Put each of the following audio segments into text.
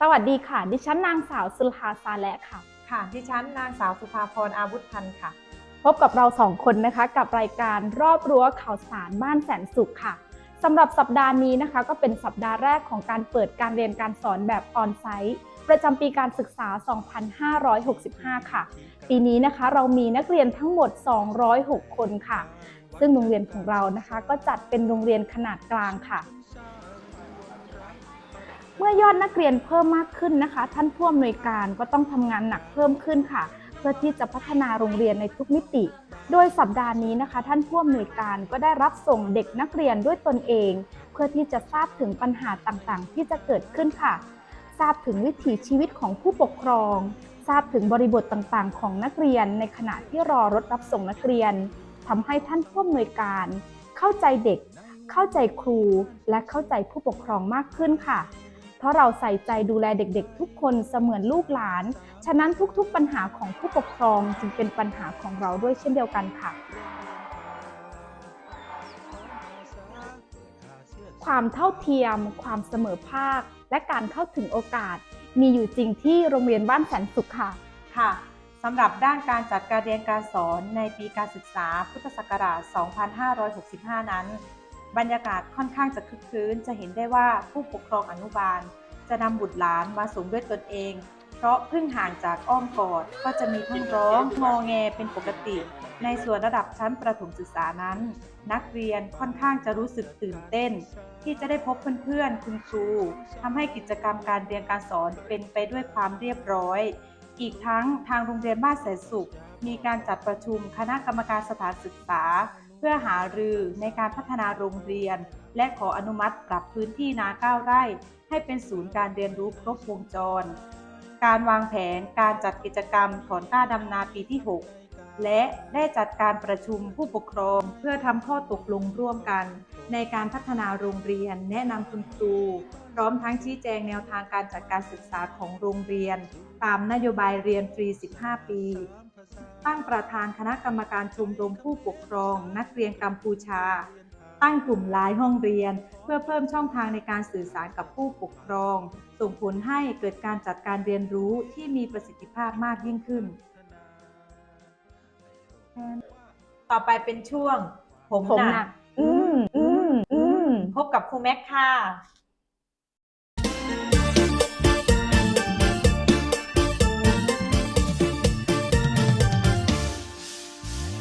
สวัสดีค่ะ ดิฉันนางสาวสุลฮาซาและค่ะ ค่ะ ดิฉันนางสาวสุภาพรอาวุธพันธ์ค่ะ พบกับเราสองคนนะคะ กับรายการรอบรั้วข่าวสารบ้านแสนสุขค่ะสำหรับสัปดาห์นี้นะคะ ก็เป็นสัปดาห์แรกของการเปิดการเรียนการสอนแบบออนไซต์ประจำปีการศึกษา 2565 ค่ะ ปีนี้นะคะเรามีนักเรียนทั้งหมด 206 คนค่ะ ซึ่งโรงเรียนของเรานะคะ ก็จัดเป็นโรงเรียนขนาดกลางค่ะเมื่ อยอดนักเรียนเพิ่มมากขึ้นนะคะ ท่านผู้อำนวยการก็ต้องทำงานหนักเพิ่มขึ้นค่ะ เพื่อที่จะพัฒนาโรงเรียนในทุกมิติ โดยสัปดาห์นี้นะคะ ท่านผู้อำนวยการก็ได้รับส่งเด็กนักเรียนด้วยตนเอง เพื่อที่จะทราบถึงปัญหาต่างๆ ที่จะเกิดขึ้นค่ะ ทราบถึงวิถีชีวิตของผู้ปกครอง ทราบถึงบริบทต่างๆ ของนักเรียนในขณะที่รอรถรับส่งนักเรียนทำให้ท่านผู้อำนวยการ เข้าใจเด็ก เข้าใจครู และเข้าใจผู้ปกครองมากขึ้นค่ะ ราะเราใส่ใจดูแลเด็กๆ ทุกคนเสมือนลูกหลาน ฉะนั้นทุกๆปัญหาของผู้ปกครองจึงเป็นปัญหาของเราด้วยเช่นเดียวกันค่ะ ความเท่าเทียม ความเสมอภาค และการเข้าถึงโอกาส มีอยู่จริงที่โรงเรียนบ้านแสนสุขค่ะ ค่ะสำหรับด้านการจัดการเรียนการสอนในปีการศึกษาพุทธศักราช 2565 นั้น บรรยากาศค่อนข้างจะคึกคืนจะเห็นได้ว่าผู้ปกครองอนุบาล จะนำบุตรหลานมาส่งด้วยตนเอง เพราะเพิ่งห่างจากอ้อมกอดก็จะมีทั้งร้องงอแงเป็นปกติ ในส่วนระดับชั้นประถมศึกษานั้น นักเรียนค่อนข้างจะรู้สึกตื่นเต้น ที่จะได้พบเพื่อนๆ คุณครูทำให้กิจกรรมการเรียนการสอนเป็นไปด้วยความเรียบร้อย อีกทั้งทางโรงเรียนบ้านแสนสุข มีการจัดประชุมคณะกรรมการสถานศึกษา เพื่อหารือในการพัฒนาโรงเรียน และขออนุมัติปรับพื้นที่นาเก้าไร่ ให้เป็นศูนย์การเรียนรู้ครบวงจร การวางแผนการจัดกิจกรรมถอนกล้าดำนาปีที่ 6 และได้จัดการประชุมผู้ปกครองเพื่อทำข้อตกลงร่วมกัน ในการพัฒนาโรงเรียน แนะนำคุณครู พร้อมทั้งชี้แจงแนวทางการจัดการศึกษาของโรงเรียน ตามนโยบายเรียนฟรี 15 ปี ตั้งประธานคณะกรรมการชมรมผู้ปกครอง นักเรียนกัมพูชา ตั้งกลุ่มไลน์ห้องเรียน เพื่อเพิ่มช่องทางในการสื่อสารกับผู้ปกครอง ส่งผลให้เกิดการจัดการเรียนรู้ที่มีประสิทธิภาพมากยิ่งขึ้น ต่อไปเป็นช่วง ผมผมหหนันักกอืมอืมอืมพบกับครูแม็กค่ะ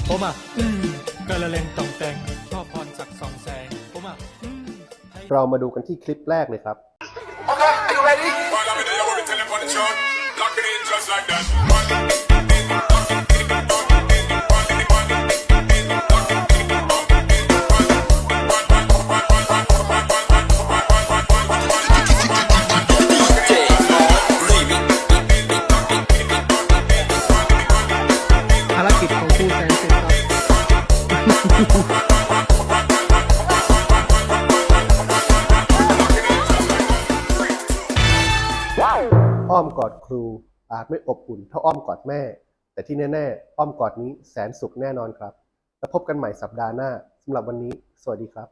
ผมอะอืมกระเลงต่องแต่งก็พรศักดิ์สองแสงผมอะอืมให้เรามาดูกันที่คลิปแรกเลยครับ Okay, you ready? อ้อมกอดครูอาจไม่อบอุ่นเท่าอ้อมกอดแม่ แต่ที่แน่ๆ อ้อมกอดนี้แสนสุขแน่นอนครับ แล้วพบกันใหม่สัปดาห์หน้าสำหรับวันนี้ สวัสดีครับ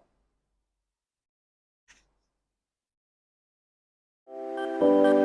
เ